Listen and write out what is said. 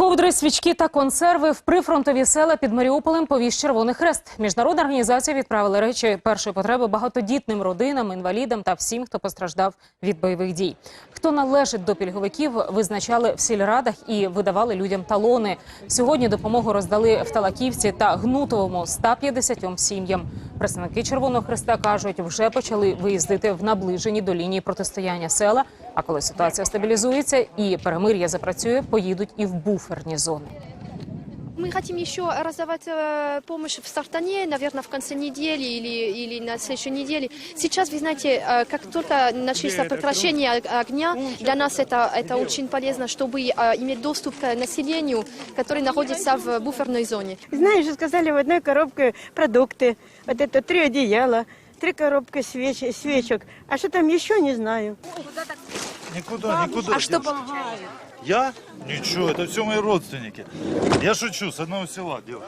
Ковдри, свічки та консерви в прифронтові села під Маріуполем повіз Червоний Хрест. Міжнародна організація відправила речі першої потреби багатодітним родинам, інвалідам та всім, хто постраждав від бойових дій. Хто належить до пільговиків, визначали в сільрадах і видавали людям талони. Сьогодні допомогу роздали в Талаківці та Гнутовому 150 сім'ям. Представники Червоного Хреста кажуть, вже почали виїздити в наближені до лінії протистояння села. А коли ситуація стабілізується і перемир'я запрацює, поїдуть і в буферні зони. Мы хотим еще раздавать э, помощь в Сартане, наверное, в конце недели или, или на следующей неделе. Сейчас, вы знаете, э, как только начнется прекращение о- огня, для нас это, это очень полезно, чтобы э, иметь доступ к населению, который находится в буферной зоне. Знаешь, сказали в одной коробке продукты, вот это три одеяла, три коробки свеч, свечек. А что там еще, не знаю. Никуда, никуда. А что помогает? Я? Ничего, это все мои родственники. Я шучу, с одного села делаю.